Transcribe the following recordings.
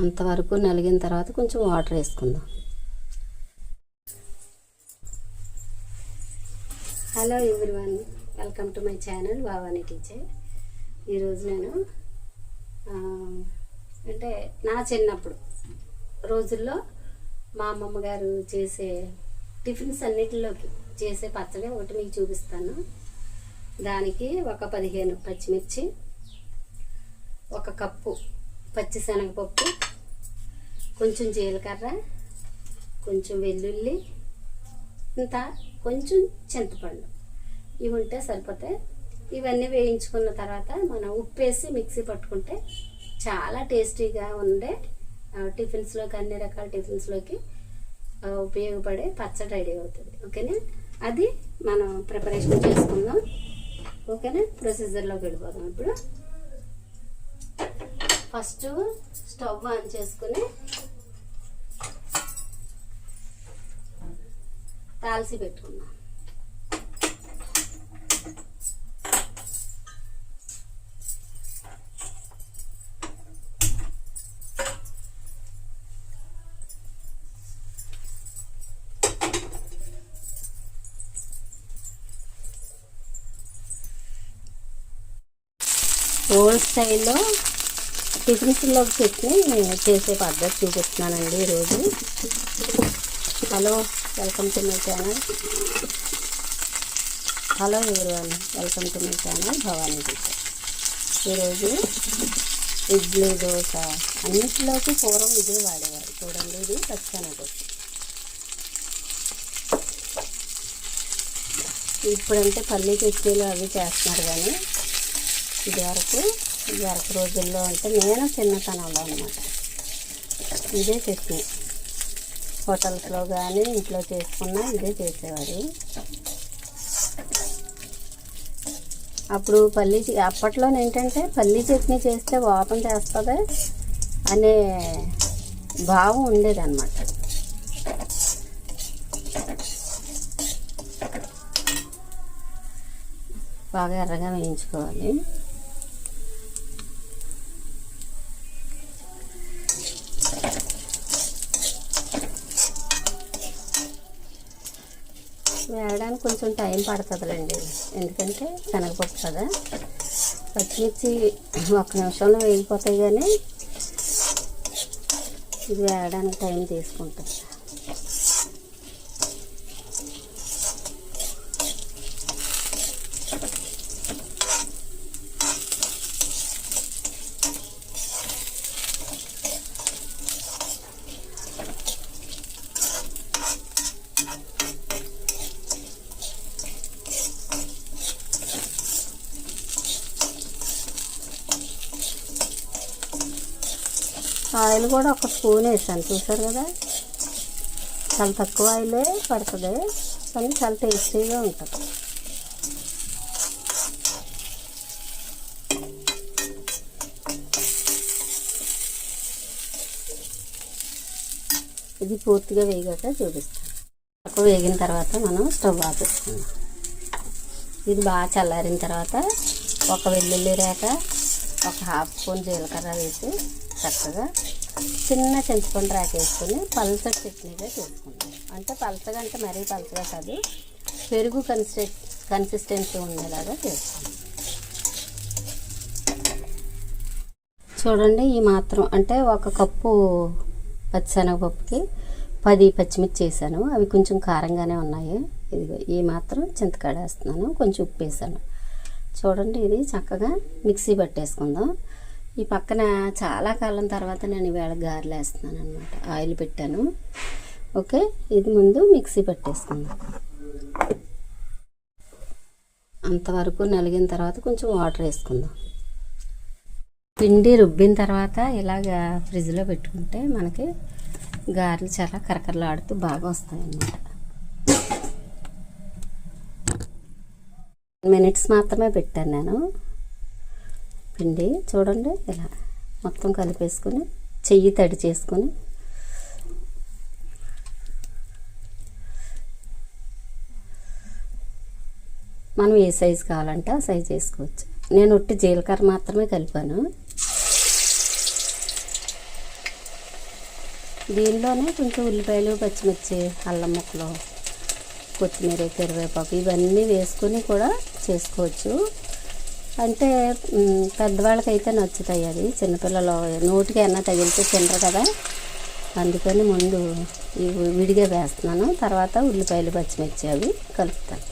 అంతవరకు నలిగిన తర్వాత కొంచెం వాటర్ వేసుకుందాం. Hello everyone welcome to my channel Bhavani teacher ఈరోజు నేను అంటే నా చిన్నప్పుడు రోజుల్లో మా అమ్మమ్మ గారు చేసే టిఫిన్స్ అన్నిటిలోకి చేసే పచ్చడి ఒకటి మీకు చూపిస్తాను. దానికి ఒక పదిహేను పచ్చిమిర్చి ఒక కప్పు పచ్చిశనగపప్పు కొంచెం జీలకర్ర కొంచెం వెల్లుల్లి ఇంత కొంచెం చింతపండు. ఇవి ఉంటే సరిపోతాయి. ఇవన్నీ వేయించుకున్న తర్వాత మనం ఉప్పు వేసి మిక్సీ పట్టుకుంటే చాలా టేస్టీగా ఉండే టిఫిన్స్లోకి అన్ని రకాల టిఫిన్స్లోకి ఉపయోగపడే పచ్చడి రెడీ అవుతుంది. ఓకేనా? అది మనం ప్రిపరేషన్ చేసుకుందాం. ఓకేనా? ప్రొసీజర్లోకి వెళ్ళిపోదాం ఇప్పుడు. ఫస్ట్ స్టవ్ ఆన్ చేసుకుని తాల్సి పెట్టుకున్నాం ఓల్డ్ స్టైల్లో టిఫిన్స్లో చట్నీ చేసే పద్ధతి చూపిస్తున్నానండి ఈరోజు. Hello welcome to my channel. Hello everyone welcome to my channel Bhavani teacher. ఈరోజు ఇడ్లీ దోశ అన్నిటిలోకి పూర్వం ఇదే వాడేవారు. చూడండి ఇది పచ్చనగొచ్చు ఇప్పుడంటే పల్లీ చట్నీలు అవి చేస్తున్నారు కానీ ఇది వరకు వరకు రోజుల్లో అంటే నేను చిన్నతనంలో అనమాట ఇదే చట్నీ. హోటల్స్లో కానీ ఇంట్లో చేసుకున్నా ఇదే చేసేవారు. అప్పుడు పల్లీ అప్పట్లో ఏంటంటే పల్లీ చట్నీ చేస్తే వాపం చేస్తుంది అనే భావం ఉండేదన్నమాట. బాగా ఎర్రగా వేయించుకోవాలి. వేయడానికి కొంచెం టైం పడుతుందిలేండి. ఎందుకంటే శనగపప్పు కదా. పచ్చిమిర్చి ఒక నిమిషంలో వేగిపోతాయి కానీ ఇది వేయడానికి టైం తీసుకుంటుంది. ఆయిల్ కూడా ఒక స్పూన్ వేసాను చూసారు కదా? చాలా తక్కువ ఆయిలే పడుతుంది కానీ చాలా టేస్టీగా ఉంటుంది. ఇది పూర్తిగా వేగాక చూపిస్తాను. తక్కువ వేగిన తర్వాత మనం స్టవ్ ఆపేసుకుందాం ఇది బాగా చల్లారిన తర్వాత ఒక వెల్లుల్లి రేక ఒక హాఫ్ స్పూన్ జీలకర్ర వేసి చక్కగా చిన్న చింతపండు రాకేసుకొని పలస చట్నీగా చేసుకుంటాం. అంటే పలసగా అంటే మరీ పలసగా కాదు పెరుగు కన్సిస్టె కన్సిస్టెన్సీ ఉండేలాగా చేసుకుంటాం. చూడండి ఈ మాత్రం అంటే ఒక కప్పు పచ్చిశనగపప్పుకి పది పచ్చిమిర్చి వేసాను. అవి కొంచెం కారంగానే ఉన్నాయి. ఇదిగో ఈ మాత్రం చింతకాడేస్తున్నాను కొంచెం ఉప్పు వేసాను. చూడండి ఇది చక్కగా మిక్సీ పట్టేసుకుందాం. ఈ పక్కన చాలా కాలం తర్వాత నేను ఈవేళ గారెలు వేస్తున్నాను అనమాట ఆయిల్ పెట్టాను. ఓకే? ఇది ముందు మిక్సీ పట్టేసుకుందాం. అంతవరకు నలిగిన తర్వాత కొంచెం వాటర్ వేసుకుందాం. పిండి రుబ్బిన తర్వాత ఇలాగ ఫ్రిడ్జ్లో పెట్టుకుంటే మనకి గారెలు చాలా కరకరలాడుతూ బాగా వస్తాయన్నమాట. మినిట్స్ మాత్రమే పెట్టాను నేను. పిండి చూడండి ఇలా మొత్తం కలిపేసుకొని చెయ్యి తడి చేసుకొని. మనం ఏ సైజు కావాలంటే ఆ సైజు వేసుకోవచ్చు. నేను ఒట్టి జీలకర్ర మాత్రమే కలిపాను. దీనిలోనే కొంచెం ఉల్లిపాయలు పచ్చిమిర్చి అల్లం ముక్కలు కొత్తిమీర కరివేపాకు ఇవన్నీ వేసుకొని కూడా చేసుకోవచ్చు. అంటే పెద్దవాళ్ళకైతే నచ్చుతాయి అది చిన్నపిల్లలు నోటికి అయినా తగిలితే తినరు కదా. అందుకని ముందు ఇవి విడిగా వేస్తున్నాను. తర్వాత ఉల్లిపాయలు పచ్చిమిర్చి అవి కలుపుతాను.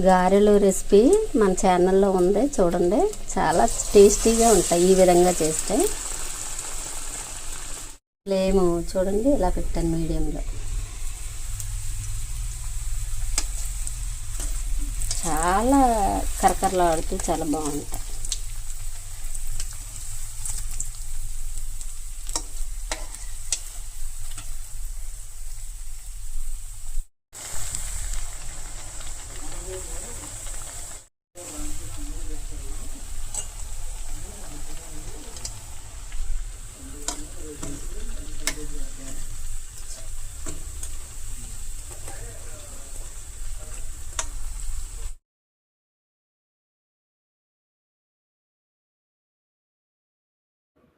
గారెలు రెసిపీ మన ఛానల్లో ఉంది. చూడండి. చాలా టేస్టీగా ఉంటాయి ఈ విధంగా చేస్తే. ఫ్లేము చూడండి ఇలా పెట్టాను మీడియంలో. చాలా కరకరలాడుతూ చాలా బాగుంటాయి.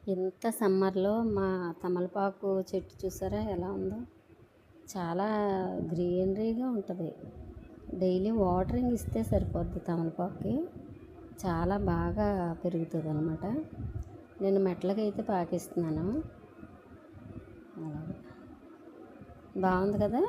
ఇంత సమ్మర్లో మా తమలపాకు చెట్టు చూసారా ఎలా ఉందో? చాలా గ్రీనరీగా ఉంటుంది. డైలీ వాటరింగ్ ఇస్తే సరిపోద్ది తమలపాకుకి. చాలా బాగా పెరుగుతుంది అనమాట నేను మెట్లకైతే పాకిస్తున్నాను. బాగుంది కదా?